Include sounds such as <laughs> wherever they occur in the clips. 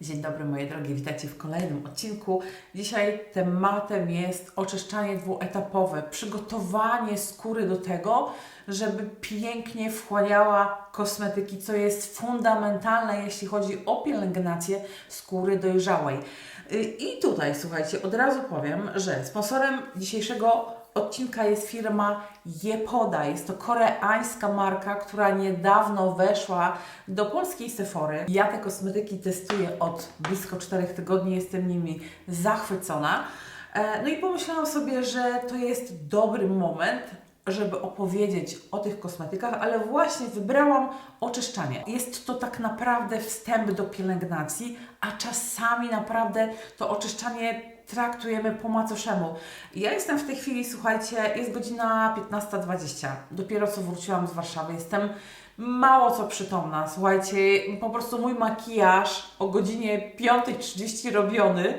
Dzień dobry moje drogie, witajcie w kolejnym odcinku. Dzisiaj tematem jest oczyszczanie dwuetapowe, przygotowanie skóry do tego, żeby pięknie wchłaniała kosmetyki, co jest fundamentalne, jeśli chodzi o pielęgnację skóry dojrzałej. Y, I tutaj, słuchajcie, od razu powiem, że sponsorem dzisiejszego odcinka jest firma Jepoda. Jest to koreańska marka, która niedawno weszła do polskiej Sephory. Ja te kosmetyki testuję od blisko 4 tygodni, jestem nimi zachwycona. E, No i pomyślałam sobie, że to jest dobry moment, żeby opowiedzieć o tych kosmetykach, ale właśnie wybrałam oczyszczanie. Jest to tak naprawdę wstęp do pielęgnacji, a czasami naprawdę to oczyszczanie traktujemy po macoszemu. Ja jestem w tej chwili, słuchajcie, jest godzina 15.20. Dopiero co wróciłam z Warszawy. Jestem mało co przytomna. Słuchajcie, po prostu mój makijaż o godzinie 5.30 robiony.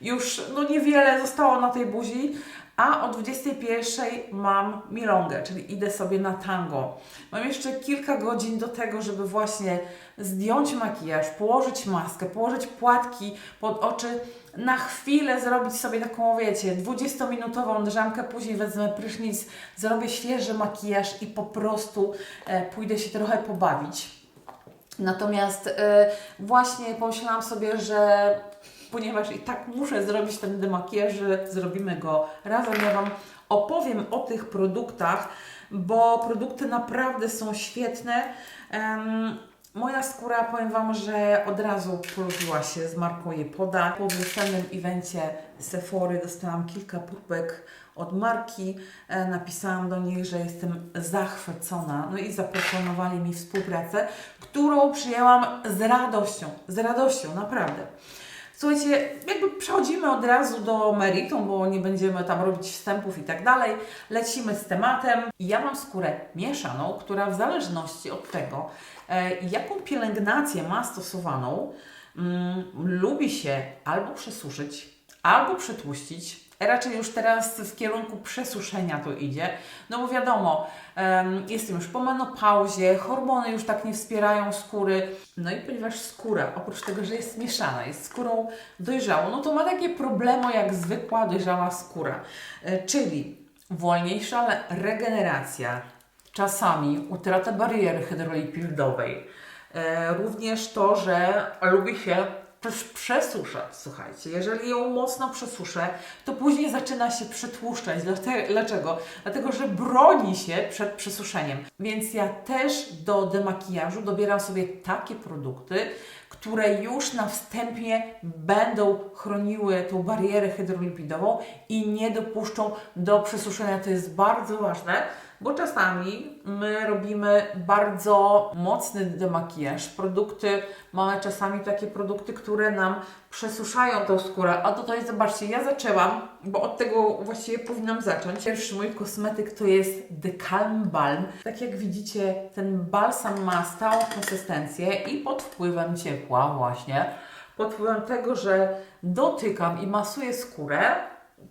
Już no niewiele zostało na tej buzi, a o 21 mam milongę, czyli idę sobie na tango. Mam jeszcze kilka godzin do tego, żeby właśnie zdjąć makijaż, położyć maskę, położyć płatki pod oczy, na chwilę zrobić sobie taką, wiecie, 20-minutową drzemkę, później wezmę prysznic, zrobię świeży makijaż i po prostu e, pójdę się trochę pobawić. Natomiast e, właśnie pomyślałam sobie, że ponieważ i tak muszę zrobić ten demakijaż, zrobimy go razem. Ja Wam opowiem o tych produktach, bo produkty naprawdę są świetne. Em, moja skóra, powiem Wam, że od razu polubiła się z marką Jepoda. Po wiosennym evencie Sephory dostałam kilka próbek od marki. E, napisałam do nich, że jestem zachwycona. No i zaproponowali mi współpracę, którą przyjęłam z radością. Z radością, naprawdę. Słuchajcie, jakby przechodzimy od razu do meritum, bo nie będziemy tam robić wstępów i tak dalej. Lecimy z tematem. Ja mam skórę mieszaną, która w zależności od tego, e, jaką pielęgnację ma stosowaną, mm, lubi się albo przesuszyć, albo przetłuścić. Raczej już teraz w kierunku przesuszenia to idzie, no bo wiadomo, em, jestem już po menopauzie, hormony już tak nie wspierają skóry. No i ponieważ skóra, oprócz tego, że jest mieszana, jest skórą dojrzałą, no to ma takie problemy jak zwykła dojrzała skóra. E, czyli wolniejsza regeneracja, czasami utrata bariery hydrolipidowej, e, również to, że lubi się przesuszać, słuchajcie. Jeżeli ją mocno przesuszę, to później zaczyna się przetłuszczać. Dlaczego? Dlatego, że broni się przed przesuszeniem. Więc ja też do demakijażu dobieram sobie takie produkty, które już na wstępie będą chroniły tą barierę hydrolipidową i nie dopuszczą do przesuszenia. To jest bardzo ważne, bo czasami my robimy bardzo mocny demakijaż. Produkty, mamy czasami takie produkty, które nam przesuszają tą skórę. A tutaj zobaczcie, ja zaczęłam, bo od tego właściwie powinnam zacząć. Pierwszy mój kosmetyk to jest The Calm Balm. Tak jak widzicie, ten balsam ma stałą konsystencję i pod wpływem ciepła właśnie, pod wpływem tego, że dotykam i masuję skórę,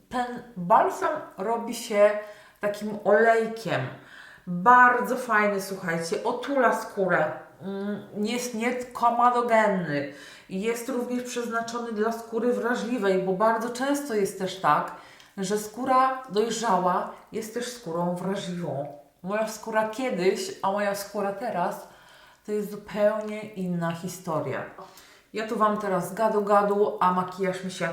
ten balsam robi się takim olejkiem. Bardzo fajny, słuchajcie, otula skórę. Mm, Jest niekomadogenny. Jest również przeznaczony dla skóry wrażliwej, bo bardzo często jest też tak, że skóra dojrzała jest też skórą wrażliwą. Moja skóra kiedyś, a moja skóra teraz to jest zupełnie inna historia. Ja tu Wam teraz gadu gadu, a makijaż mi się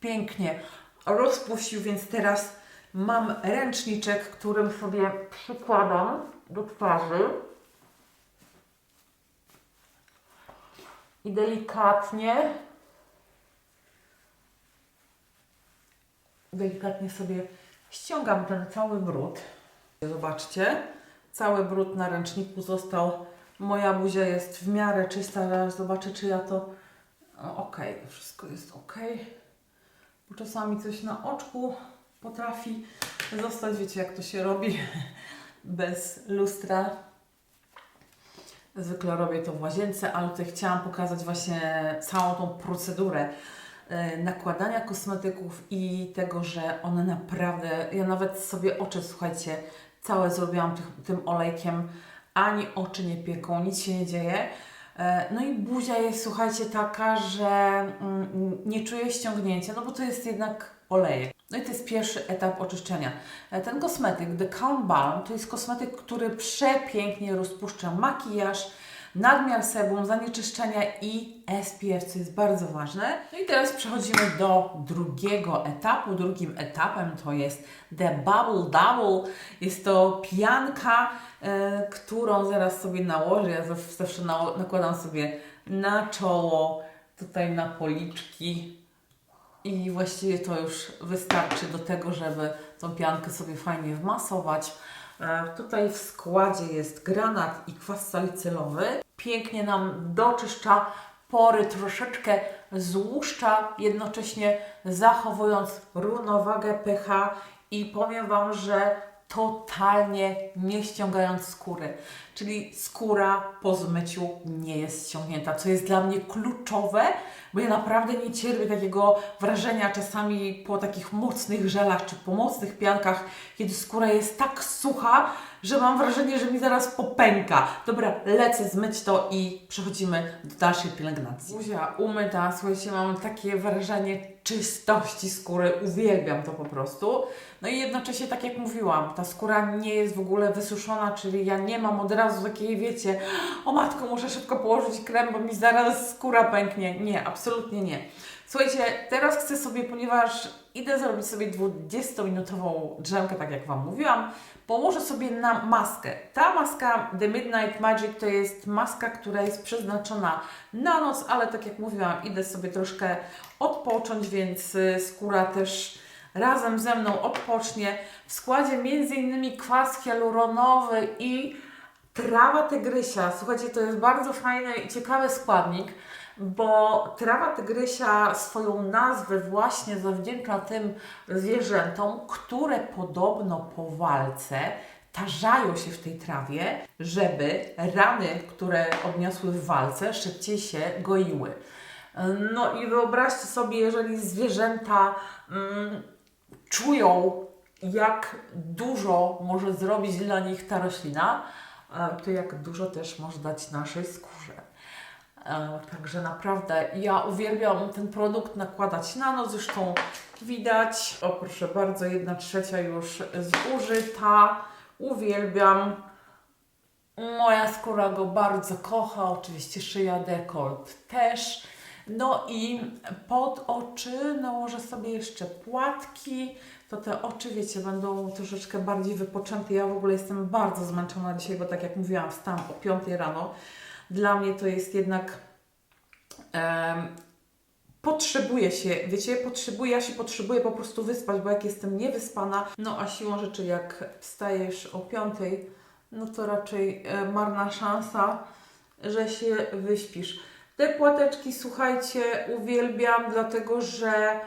pięknie rozpuścił, więc teraz mam ręczniczek, którym sobie przykładam do twarzy. I delikatnie, delikatnie sobie ściągam ten cały brud. Zobaczcie, cały brud na ręczniku został. Moja buzia jest w miarę czysta. Zaraz zobaczę, czy ja to. o, Okej, wszystko jest ok. Bo czasami coś na oczku potrafi zostać. Wiecie, jak to się robi <laughs> bez lustra. Zwykle robię to w łazience, ale tutaj chciałam pokazać właśnie całą tą procedurę e, nakładania kosmetyków i tego, że one naprawdę, ja nawet sobie oczy, słuchajcie, całe zrobiłam tych, tym olejkiem, ani oczy nie pieką, nic się nie dzieje. E, No i buzia jest, słuchajcie, taka, że mm, nie czuję ściągnięcia, no bo to jest jednak olejek. No i to jest pierwszy etap oczyszczenia. E, Ten kosmetyk, The Calm Balm, to jest kosmetyk, który przepięknie rozpuszcza makijaż, nadmiar sebum, zanieczyszczenia i SPF, co jest bardzo ważne. No i teraz przechodzimy do drugiego etapu. Drugim etapem to jest The Bubble Double. Jest to pianka, e, którą zaraz sobie nałożę. Ja zaw- zawsze nakładam sobie na czoło, tutaj na policzki. I właściwie to już wystarczy do tego, żeby tą piankę sobie fajnie wmasować. E, Tutaj w składzie jest granat i kwas salicylowy. Pięknie nam doczyszcza pory, troszeczkę złuszcza, jednocześnie zachowując równowagę pH i powiem Wam, że totalnie nie ściągając skóry. Czyli skóra po zmyciu nie jest ściągnięta, co jest dla mnie kluczowe, bo ja naprawdę nie cierpię takiego wrażenia czasami po takich mocnych żelach czy po mocnych piankach, kiedy skóra jest tak sucha, że mam wrażenie, że mi zaraz popęka. Dobra, lecę zmyć to i przechodzimy do dalszej pielęgnacji. Buzia umyta, słuchajcie, mam takie wrażenie czystości skóry, uwielbiam to po prostu. No i jednocześnie, tak jak mówiłam, ta skóra nie jest w ogóle wysuszona, czyli ja nie mam od razu takiej, wiecie, o matko, muszę szybko położyć krem, bo mi zaraz skóra pęknie. Nie, absolutnie nie. Słuchajcie, teraz chcę sobie, ponieważ idę zrobić sobie 20-minutową drzemkę, tak jak Wam mówiłam, położę sobie na maskę. Ta maska The Midnight Magic to jest maska, która jest przeznaczona na noc, ale tak jak mówiłam, idę sobie troszkę odpocząć, więc y, skóra też razem ze mną odpocznie. W składzie m.in. kwas hialuronowy i trawa tygrysia. Słuchajcie, to jest bardzo fajny i ciekawy składnik, bo trawa tygrysia swoją nazwę właśnie zawdzięcza tym zwierzętom, które podobno po walce tarzają się w tej trawie, żeby rany, które odniosły w walce, szybciej się goiły. No i wyobraźcie sobie, jeżeli zwierzęta mm, czują, jak dużo może zrobić dla nich ta roślina, e, to jak dużo też może dać naszej skórze. E, Także naprawdę ja uwielbiam ten produkt nakładać na noc, zresztą widać, o proszę bardzo, jedna trzecia już zużyta, uwielbiam. Moja skóra go bardzo kocha, oczywiście szyja, dekolt też. No i pod oczy nałożę sobie jeszcze płatki, to te oczy, wiecie, będą troszeczkę bardziej wypoczęte. Ja w ogóle jestem bardzo zmęczona dzisiaj, bo tak jak mówiłam, wstałam o 5 rano. Dla mnie to jest jednak... em, potrzebuję się, wiecie, potrzebuję, ja się potrzebuję po prostu wyspać, bo jak jestem niewyspana, no a siłą rzeczy jak wstajesz o 5, no to raczej e, marna szansa, że się wyśpisz. Te płateczki, słuchajcie, uwielbiam, dlatego że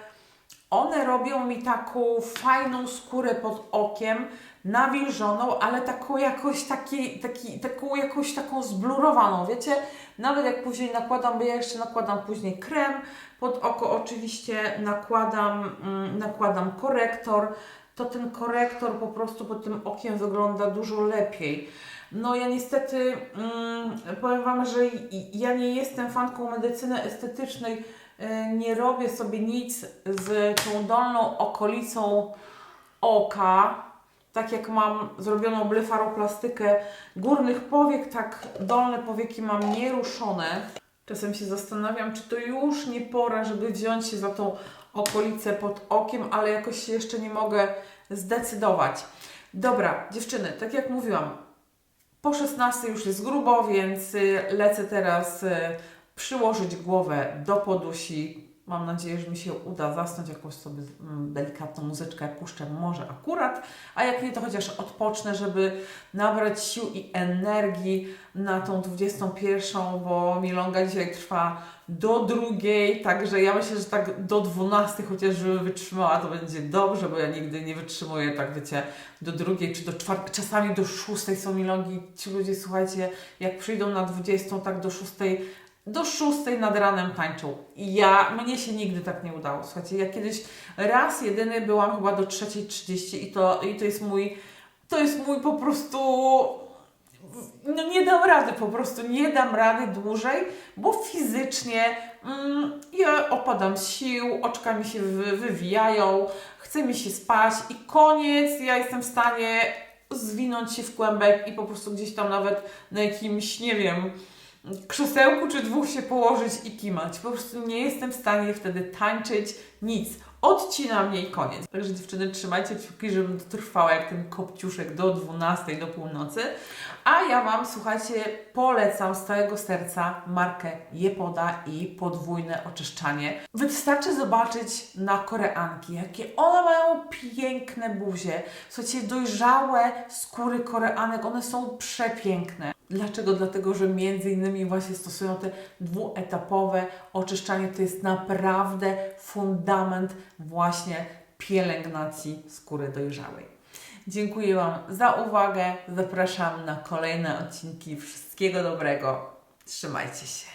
one robią mi taką fajną skórę pod okiem, nawilżoną, ale taką jakoś taki, taki, taką jakoś taką zblurowaną, wiecie? Nawet jak później nakładam, bo ja jeszcze nakładam później krem pod oko, oczywiście nakładam, mm, nakładam korektor, to ten korektor po prostu pod tym okiem wygląda dużo lepiej. No ja niestety mm, powiem Wam, że ja nie jestem fanką medycyny estetycznej, nie robię sobie nic z tą dolną okolicą oka, tak jak mam zrobioną blefaroplastykę górnych powiek, tak dolne powieki mam nieruszone. Czasem się zastanawiam, czy to już nie pora, żeby wziąć się za tą okolicę pod okiem, ale jakoś się jeszcze nie mogę zdecydować. Dobra, dziewczyny, tak jak mówiłam, po 16 już jest grubo, więc y, lecę teraz y, przyłożyć głowę do podusi. Mam nadzieję, że mi się uda zasnąć jakąś sobie mm, delikatną muzyczkę, puszczę może akurat, a jak nie, to chociaż odpocznę, żeby nabrać sił i energii na tą 21, bo milonga dzisiaj trwa do drugiej, także ja myślę, że tak do 12 chociaż żeby wytrzymała, to będzie dobrze, bo ja nigdy nie wytrzymuję, tak wiecie, do drugiej czy do czwartej, czasami do szóstej są milongi. Ci ludzie, słuchajcie, jak przyjdą na 20, tak do szóstej, do szóstej nad ranem tańczą. I ja, mnie się nigdy tak nie udało. Słuchajcie, ja kiedyś raz jedyny byłam chyba do 3.30 i to, i to jest mój, to jest mój po prostu no nie dam rady, po prostu nie dam rady dłużej, bo fizycznie mm, ja opadam z sił, oczka mi się wy, wywijają, chce mi się spać i koniec, ja jestem w stanie zwinąć się w kłębek i po prostu gdzieś tam nawet na jakimś, nie wiem, krzesełku czy dwóch się położyć i kimać. Po prostu nie jestem w stanie wtedy tańczyć, nic. Odcina mnie i koniec. Także dziewczyny, trzymajcie kciuki, żebym dotrwała jak ten kopciuszek do 12, do północy. A ja Wam, słuchajcie, polecam z całego serca markę Jepoda i podwójne oczyszczanie. Wystarczy zobaczyć na Koreanki, jakie one mają piękne buzie. Słuchajcie, dojrzałe skóry Koreanek, one są przepiękne. Dlaczego? Dlatego, że między innymi właśnie stosują te dwuetapowe oczyszczanie. To jest naprawdę fundament właśnie pielęgnacji skóry dojrzałej. Dziękuję Wam za uwagę. Zapraszam na kolejne odcinki. Wszystkiego dobrego. Trzymajcie się.